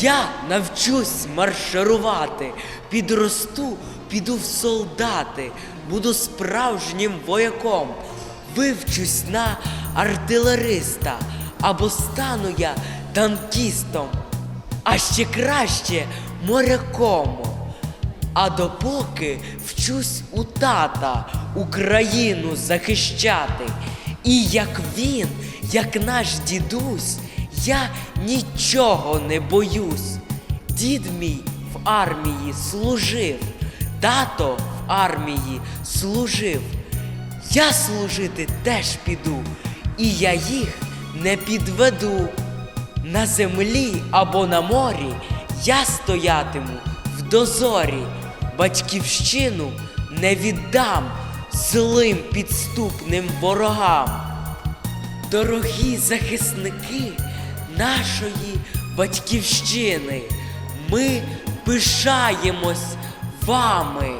Я навчусь марширувати, підросту, піду в солдати, буду справжнім вояком, вивчусь на артилериста, або стану я танкістом, а ще краще моряком. А допоки вчусь у тата Україну захищати, і як він, як наш дідусь, я нічого не боюсь. Дід мій в армії служив, тато в армії служив. Я служити теж піду, і я їх не підведу. На землі або на морі я стоятиму в дозорі, батьківщину не віддам злим підступним ворогам. Дорогі захисники нашої батьківщини, ми пишаємось вами.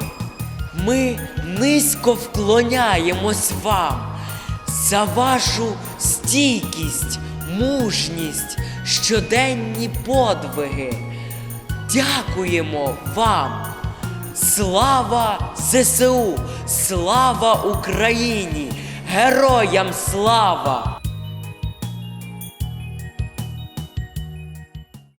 Ми низько вклоняємось вам за вашу стійкість, мужність, щоденні подвиги. Дякуємо вам. Слава ЗСУ! Слава Україні! Героям слава!